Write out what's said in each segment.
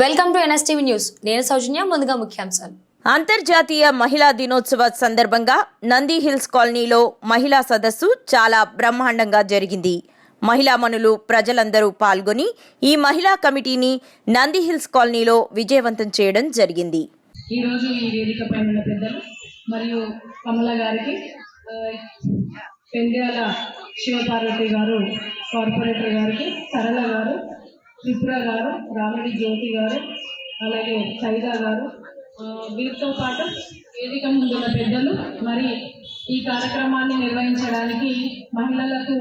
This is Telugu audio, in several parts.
Welcome to NSTV news. నేను సౌజన్య ముందుగా ముఖ్యాంశాలు. అంతర్జాతీయ మహిళా దినోత్సవ సందర్భంగా నంది హిల్స్ కాలనీలో మహిళా సదస్సు చాలా బ్రహ్మాండంగా జరిగింది. మహిళా మనులు ప్రజలందరూ పాల్గొని ఈ మహిళా కమిటీని నంది హిల్స్ కాలనీలో విజయవంతం చేయడం జరిగింది. ఈరోజు ఈ వేదిక పైన ఉన్న పెద్దలు మరియు కమల గారికి శివపార్వతి గారు కార్పొరేటర్ గారికి సరళ గారు త్రిపుర గారు రామిడి జ్యోతి గారు అలాగే సైదా గారు. వీరితో పాటు వేదిక ముందున్న పెద్దలు మరి ఈ కార్యక్రమాన్ని నిర్వహించడానికి మహిళలకు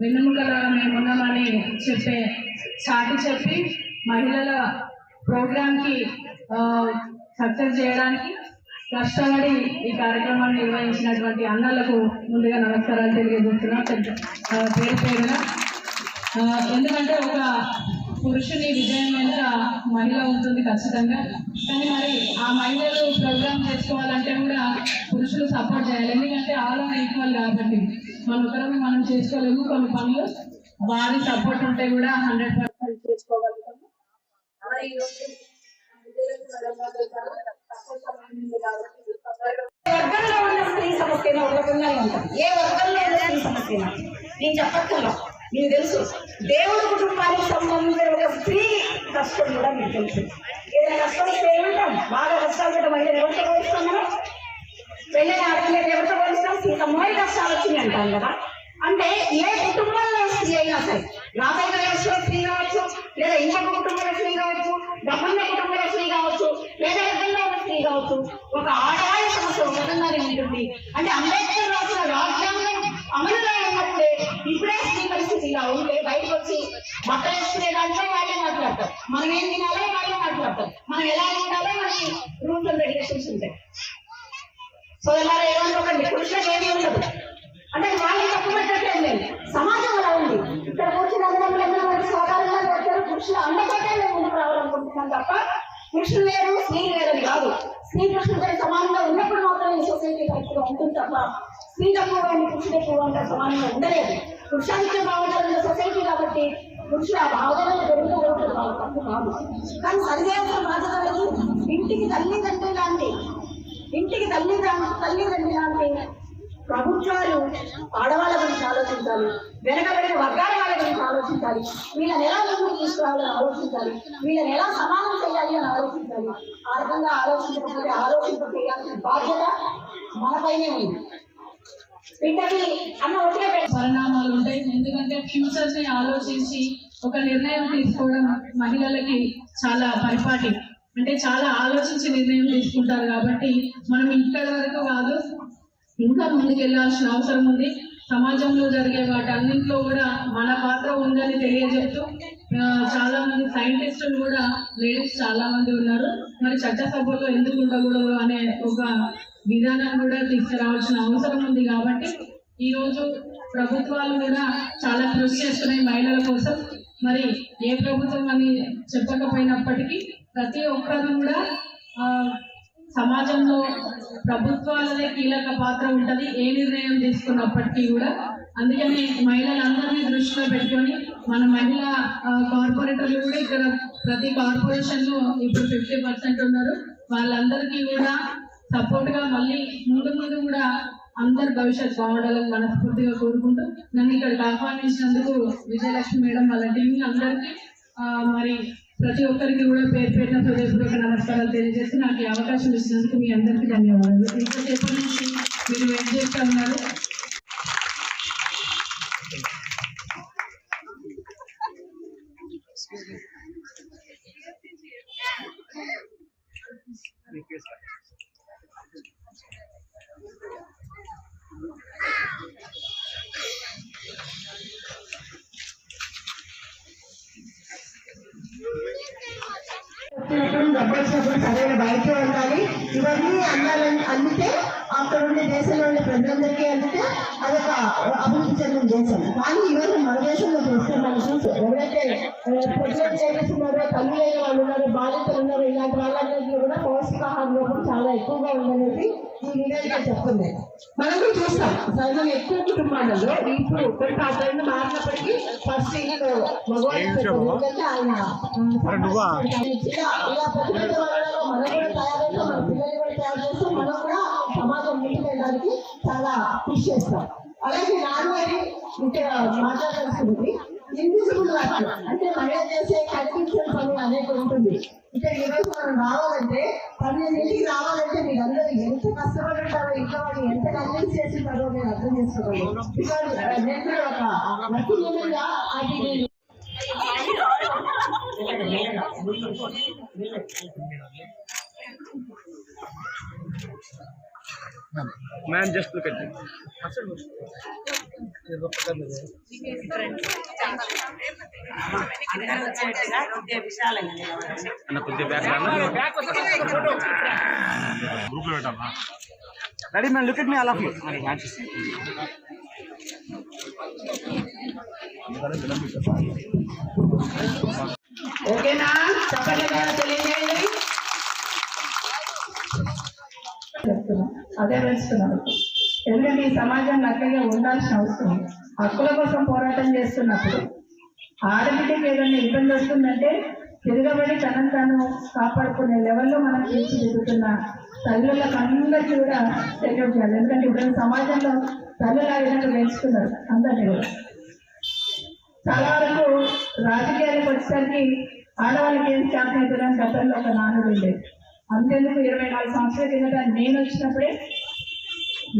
వెన్నుముకగా మేమున్నామని చెప్పే చాటి చెప్పి మహిళల ప్రోగ్రాంకి సక్సెస్ చేయడానికి కష్టపడి ఈ కార్యక్రమాన్ని నిర్వహించినటువంటి అన్నలకు ముందుగా నమస్కారాలు తెలియజేస్తున్నాం. పెద్ద పేరు పేరున. ఎందుకంటే ఒక పురుషుని విజయం వెనుక మహిళ ఉంటుంది ఖచ్చితంగా. కానీ మరి ఆ మహిళలు ప్రోగ్రామ్ చేసుకోవాలంటే కూడా పురుషులు సపోర్ట్ చేయాలి. ఎందుకంటే ఆల్ ఈక్వల్ కాబట్టి. మన ఒకరిని మనం చేసుకోలేము. కొన్ని పనులు వారి సపోర్ట్ ఉంటే కూడా హండ్రెడ్ పర్సెంట్ చేసుకోగలుగుతాము. వర్గంలో ఉన్న స్త్రీ సమస్యను ఏ వర్గంలో ఉన్న స్త్రీ సమస్య నేను చెప్పక్కర్లా. మీకు తెలుసు. దేవుడి కుటుంబానికి సంబంధించిన ఒక స్త్రీ కష్టం కూడా మీకు తెలుసు. ఏదైనా కష్టం? వస్తే ఏమంటాం బాగా కష్టాలు పెట్టడం అంటే ఎవరితో పోలిస్తాం మనం? పెళ్ళైన ఆడపిల్లలు ఎవరితో పోలిస్తాం? సీతమ్మోయి కష్టాలు వచ్చింది అంటాం కదా. అంటే ఏ కుటుంబంలో స్త్రీ అయినా సరే నాకైనా వ్యవస్థలో స్త్రీ కావచ్చు లేదా ఇంకొక కుటుంబంలో స్త్రీ కావచ్చు డబ్బున్న కుటుంబంలో స్త్రీ కావచ్చు లేదా వర్గంలో ఉన్న స్త్రీ కావచ్చు ఒక ఆదాయ సమస్య ఒక ఉంటుంది. అంటే అంబేద్కర్ రాసిన రాజ్యాంగం అమలులో ఉన్నప్పుడే ఇప్పుడే స్త్రీ పరిస్థితి ఇలా ఉంటే బయటకు వచ్చి బట్టలు వేసుకునే దాంట్లో వాళ్ళే మాట్లాడతారు. మనం ఏం తినాలో వాళ్ళే మాట్లాడతారు. మనం ఎలా ఉండాలో మనకి రూల్స్ అండ్ రెగ్యులేషన్స్ ఉంటాయి. సో ఇలా ఏమనుకోకండి పురుషులకు ఏమీ ఉండదు. అంటే వాళ్ళని తప్పు పెట్టట్లేదు లేదు సమాజం అలా ఉంది. ఇక్కడ కూర్చుని అందరం అందరం మనకి సాధారణంగా వచ్చారు పురుషులు అందరికంటే మేము ముందుకు రావాలనుకుంటున్నాం తప్ప పురుషులు వేరు స్త్రీ వేరని కాదు. స్త్రీ పురుషులతో సమానంగా ఉన్నప్పుడు మాత్రమే ఈ సొసైటీ కరెక్ట్గా ఉంటుంది తప్ప స్త్రీ తక్కువ అండి పురుషుడు ఎక్కువ అంటే సమానంగా ఉండలేదు. పురుషాధిక్యం బాగుంటుంది సొసైటీ కాబట్టి పురుషుడు ఆ భావనలు పెరుగుతూ ఉంటుంది వాళ్ళ తప్పు కాదు. కానీ సరిచేయాల్సిన బాధ్యత లేదు ఇంటికి తల్లిదండ్రులు లాంటి ఇంటికి తల్లి తల్లిదండ్రి లాంటి ప్రభుత్వాలు ఆడవాళ్ళ గురించి ఆలోచించాలి వెనకబడిన వర్గాల వాళ్ళ గురించి ఆలోచించాలి వీళ్ళని ఎలా ముందుకు తీసుకురావాలని ఆలోచించాలి వీళ్ళని ఎలా సమానం చేయాలి అని ఆలోచించాలి. ఆ రకంగా ఆలోచించకపోతే ఆలోచింప చేయాల్సిన బాధ్యత మనపైనే ఉంది ఇంటర్వ్యూ అన్న ఒకే పెట్ట పరిణామాలు ఉంటాయి. ఎందుకంటే ఫ్యూచర్ని ఆలోచించి ఒక నిర్ణయం తీసుకోవడం మహిళలకి చాలా పరిపాటి. అంటే చాలా ఆలోచించి నిర్ణయం తీసుకుంటారు కాబట్టి మనం ఇక్కడ వరకు కాదు ఇంకా ముందుకు వెళ్ళాల్సిన అవసరం ఉంది. సమాజంలో జరిగే వాటన్నింటిలో కూడా మన పాత్ర ఉందని తెలియజేస్తూ చాలా మంది సైంటిస్టులు కూడా లేడీస్ చాలా మంది ఉన్నారు. మరి చట్టసభలో ఎందుకు ఉండకూడదు అనే ఒక విధానం కూడా తీసుకురావాల్సిన అవసరం ఉంది కాబట్టి ఈ రోజు ప్రభుత్వాలు కూడా చాలా కృషి చేస్తున్నాయి మహిళల కోసం. మరి ఏ ప్రభుత్వం అని చెప్పకపోయినప్పటికీ ప్రతి ఒక్కరు కూడా సమాజంలో ప్రభుత్వాలదే కీలక పాత్ర ఉంటుంది ఏ నిర్ణయం తీసుకున్నప్పటికీ కూడా. అందుకని మహిళలందరినీ దృష్టిలో పెట్టుకొని మన మహిళా కార్పొరేటర్లు కూడా ఇక్కడ ప్రతి కార్పొరేషన్లో ఇప్పుడు ఫిఫ్టీ పర్సెంట్ ఉన్నారు. వాళ్ళందరికీ కూడా సపోర్ట్గా మళ్ళీ ముందు ముందు కూడా అందరి భవిష్యత్ బాగుండాలని మనస్ఫూర్తిగా కోరుకుంటూ నన్ను ఇక్కడికి ఆహ్వానించినందుకు విజయలక్ష్మి మేడం వాళ్ళ టీం అందరికీ మరి ప్రతి ఒక్కరికి కూడా పేరు పెట్టిన హృదయపూర్వక నమస్కారాలు తెలియజేసి నాకు ఈ అవకాశం ఇచ్చినందుకు మీ అందరికీ ధన్యవాదాలు. ఇంతసేపు నుంచి మీరు వెయిట్ చేస్తా ఉన్నారు? వచ్చినప్పుడు సరైన వైద్యం ఉండాలి ఇవన్నీ అందాలని అందితే అక్కడ ఉండే దేశంలో ఉండే ప్రజలందరికీ అందితే అదొక అభివృద్ధి చెందిన దేశం. కానీ ఈరోజు మన దేశంలో చూస్తే మనం చూసి ఎవరైతే ప్రెగ్నెంట్ లేడీస్ ఉన్నారో తల్లి లేని వాళ్ళు ఉన్నారో బాధితులు ఉన్నారో ఇలాంటి వాళ్ళందరికీ కూడా పౌష్టికాహార లోపం చాలా ఎక్కువగా ఉందనేది చెప్తుంది మనం కూడా చూస్తాం. సైతం ఎక్కువ కుటుంబాలలో ఇప్పుడు కొన్ని ట్రెండ్ మారినప్పటికీ ఫస్ట్ ఇంట్లో మగవాళ్ళు ఆయన మనం కూడా మన సమాజం ముందుకు వెళ్ళడానికి చాలా కృషి చేస్తాం. అలాగే నాన్నగారి ఇక్కడ మాట్లాడాల్సింది ఇన్విజిబుల్ వర్క్ అంటే మహిళ చేసే కనిపించే పని అనేది ఉంటుంది ఇక్కడ ఈ రోజు మనం రావాలంటే పన్నెండింటికి రావాలంటే నేను అర్థం చేసుకోగలను బికాజ్ నేను కూడా ఒక వర్కింగ్ ఉమెన్గా అది నేను Man, just look at it. అన్న కొద్దిగా బ్యాక్ గ్రూప్లో పెట్టాలా ready man look at me all of you మరి ఓకేనా చెప్పండి కదా తెలియజేయండి చెప్తున్నా అదే ఎందుకంటే ఈ సమాజం నక్కగా ఉండాల్సిన అవసరం. హక్కుల కోసం పోరాటం చేస్తున్నప్పుడు ఆడబిడ్డకి ఏదైనా ఇబ్బంది వస్తుందంటే తిరగబడి తనను తాను కాపాడుకునే లెవెల్లో మనం తీర్చిదిద్దుతున్న తల్లులకు అందరికీ కూడా సెల్యూట్ చేయాలి. ఎందుకంటే ఇప్పుడు సమాజంలో తల్లులు ఆ విధంగా పెంచుతున్నారు అందరినీ కూడా. చాలా వరకు రాజకీయాలకు వచ్చేసరికి ఆడవాళ్ళకి ఏం చేతనవుతుందని గతంలో ఒక నానుడు ఉండేది. అంతేందుకు ఇరవై నాలుగు సంవత్సరాల కిందట నేను వచ్చినప్పుడే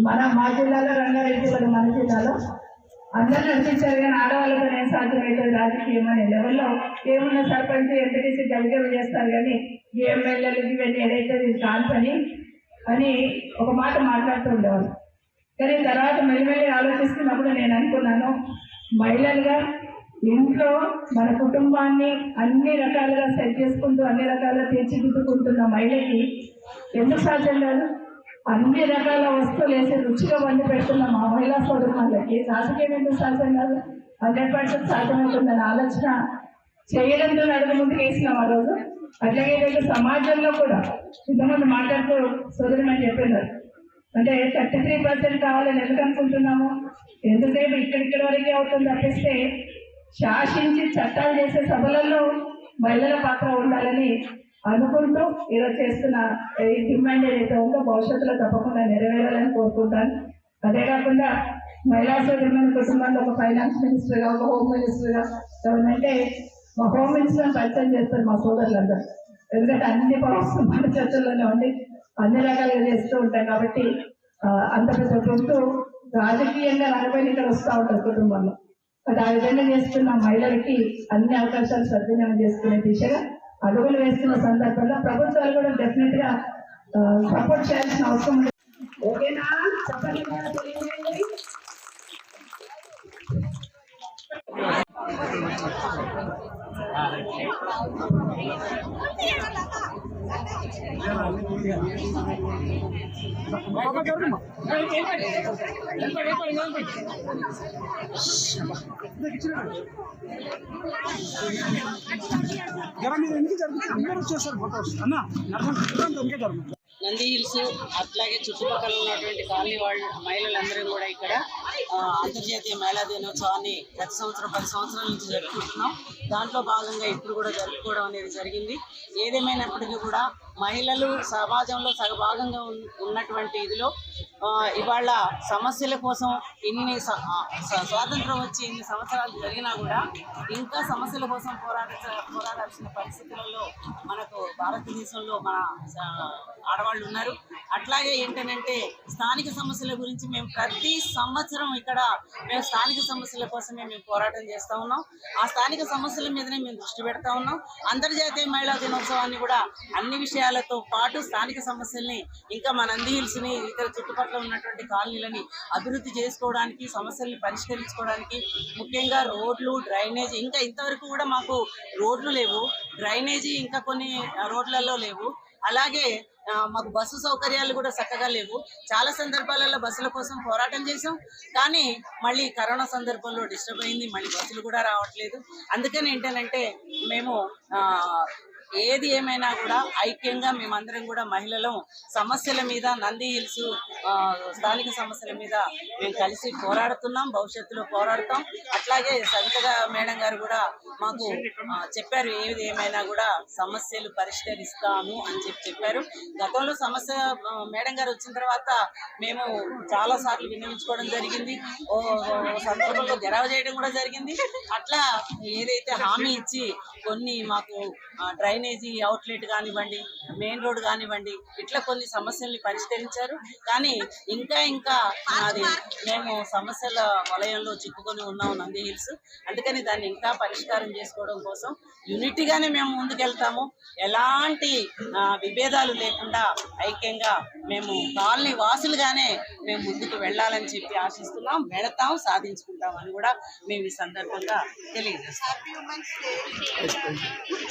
మన మా జిల్లాలో రంగారెడ్డి వాళ్ళు మన జిల్లాలో అందరూ నడిపించారు కానీ ఆడవాళ్ళతో నేను సాధ్యమవుతుంది రాజకీయం అనే లెవెల్లో ఏమున్న సర్పంచ్ ఎంపీటీసీ గవిగవి చేస్తారు కానీ ఎమ్మెల్యేలు ఇవన్నీ ఏదైతే ఇది కాని పని అని ఒక మాట మాట్లాడుతూ ఉండేవాళ్ళు కానీ తర్వాత మెల్లిమెల్లి ఆలోచిస్తున్నప్పుడు నేను అనుకున్నాను మహిళలుగా ఇంట్లో మన కుటుంబాన్ని అన్ని రకాలుగా సెట్ చేసుకుంటూ అన్ని రకాలుగా తీర్చిదిద్దుకుంటున్న మహిళకి ఎందుకు సాధ్యం కాదు? అన్ని రకాల వస్తువులు వేసి రుచిగా వండి పెడుతున్న మా మహిళా సోదరులకి రాజకీయం ఎందుకు సాధ్యం కాదు? హండ్రెడ్ పర్సెంట్ సాధ్యమవుతుందనే ఆలోచన చేయడంతో నడుము ముందుకు వేసినాం ఆ రోజు. అట్లాగే ఈరోజు సమాజంలో కూడా ఇంతమంది మాట్లాడుతూ సోదరుమని చెప్పినారు అంటే థర్టీ త్రీ పర్సెంట్ కావాలని ఎందుకు అనుకుంటున్నాము? ఎందుకంటే ఇక్కడిక్కడ వరకే అవుతుంది? తప్పిస్తే శాసించి చట్టాలు చేసే సభలలో మహిళల పాత్ర ఉండాలని అనుకుంటూ ఈరోజు చేస్తున్న ఈ డిమాండ్ ఏదైతే ఉందో భవిష్యత్తులో తప్పకుండా నెరవేరాలని కోరుకుంటాను. అదే కాకుండా మహిళా సోదరుల కుటుంబంలో ఒక ఫైనాన్స్ మినిస్టర్గా ఒక హోమ్ మినిస్టర్గా ఎవరంటే మా హోమ్ మినిస్టర్ పరిచయం చేస్తారు మా సోదరులందరూ. ఎందుకంటే అన్ని పవర్స్ మన చర్చల్లోనే ఉండి అన్ని రకాలుగా చేస్తూ ఉంటాం కాబట్టి అంత పెద్ద గుర్తు రాజకీయంగా నలభై ఇక్కడ వస్తూ ఉంటారు కుటుంబంలో. అది ఆ విధంగా చేస్తున్న మహిళలకి అన్ని అవకాశాలు సద్వినియోగం చేసుకునే దిశగా అడుగులు వేస్తున్న సందర్భంలో ప్రభుత్వాలు కూడా డెఫినెట్గా సపోర్ట్ చేయాల్సిన అవసరం ఓకేనా? చెప్పండి తెలియజేయండి జరా మీరు ఎందుకు జరుగుతుంది? అందరూ వచ్చేస్తారు ఫోటోస్. అన్న నడవండి ఎందుకే జరుగుతుంది. నంది హిల్స్ అట్లాగే చుట్టుపక్కల ఉన్నటువంటి కాలనీ వాళ్ళ మహిళలందరూ కూడా ఇక్కడ ఆ, అంతర్జాతీయ మహిళా దినోత్సవాన్ని ప్రతి సంవత్సరం పది సంవత్సరాల నుంచి జరుపుకుంటున్నాం. దాంట్లో భాగంగా ఇప్పుడు కూడా జరుపుకోవడం అనేది జరిగింది. ఏదేమైనప్పటికీ కూడా మహిళలు సమాజంలో సగభాగంగా ఉన్- ఉన్నటువంటి ఇదిలో ఇవాళ సమస్యల కోసం ఇన్ని స- స్వాతంత్రం వచ్చి ఇన్ని సంవత్సరాలు జరిగినా కూడా ఇంకా సమస్యల కోసం పోరాట పోరాడాల్సిన పరిస్థితులలో మనకు భారతదేశంలో మన ఆడవాళ్ళు ఉన్నారు. అట్లాగే ఏంటంటే స్థానిక సమస్యల గురించి మేము ప్రతి సంవత్సరం ఇక్కడ మేము స్థానిక సమస్యల కోసమే మేము పోరాటం చేస్తూ ఉన్నాం. ఆ స్థానిక సమస్యల మీదనే మేము దృష్టి పెడతా ఉన్నాం. అంతర్జాతీయ మహిళా దినోత్సవాన్ని కూడా అన్ని విషయాలతో పాటు స్థానిక సమస్యల్ని ఇంకా మన నంది హిల్స్ని ఇతర చుట్టుపక్కల ఉన్నటువంటి కాలనీలని అభివృద్ధి చేసుకోవడానికి సమస్యల్ని పరిష్కరించుకోవడానికి ముఖ్యంగా రోడ్లు డ్రైనేజీ ఇంకా ఇంతవరకు కూడా మాకు రోడ్లు లేవు. డ్రైనేజీ ఇంకా కొన్ని రోడ్లలో లేవు. అలాగే ఆ, మాకు బస్సు సౌకర్యాలు కూడా చక్కగా లేవు. చాలా సందర్భాలలో బస్సుల కోసం పోరాటం చేసాం కానీ మళ్ళీ కరోనా సందర్భంలో డిస్టర్బ్ అయింది. మళ్ళీ బస్సులు కూడా రావట్లేదు. అందుకని ఏంటంటే మేము ఆ, ఏది ఏమైనా కూడా ఐక్యంగా మేమందరం కూడా మహిళలు. సమస్యల మీద నంది హిల్స్ స్థానిక సమస్యల మీద మేము కలిసి పోరాడుతున్నాం భవిష్యత్తులో పోరాడతాం. అట్లాగే సవిత మేడం గారు కూడా మాకు చెప్పారు ఏది ఏమైనా కూడా సమస్యలు పరిష్కరిస్తాము అని చెప్పి చెప్పారు. గతంలో సమస్య మేడం గారు వచ్చిన తర్వాత మేము చాలా సార్లు వినియోగించుకోవడం జరిగింది. ఓ సందర్భంలో గెరవ చేయడం కూడా జరిగింది. అట్లా ఏదైతే హామీ ఇచ్చి కొన్ని మాకు డ్రైనేజ్ డ్రైనేజీ అవుట్లెట్ కానివ్వండి మెయిన్ రోడ్ కానివ్వండి ఇట్లా కొన్ని సమస్యల్ని పరిష్కరించారు. కానీ ఇంకా ఇంకా అది మేము సమస్యల వలయంలో చిక్కుకొని ఉన్నాం నంది హిల్స్. అందుకని దాన్ని ఇంకా పరిష్కారం చేసుకోవడం కోసం యూనిటీగానే మేము ముందుకెళ్తాము. ఎలాంటి విభేదాలు లేకుండా ఐక్యంగా మేము కాలనీ వాసులుగానే మేము ముందుకు వెళ్ళాలని చెప్పి ఆశిస్తున్నాం వెళతాం సాధించుకుంటాం అని కూడా మేము ఈ సందర్భంగా తెలియజేస్తాం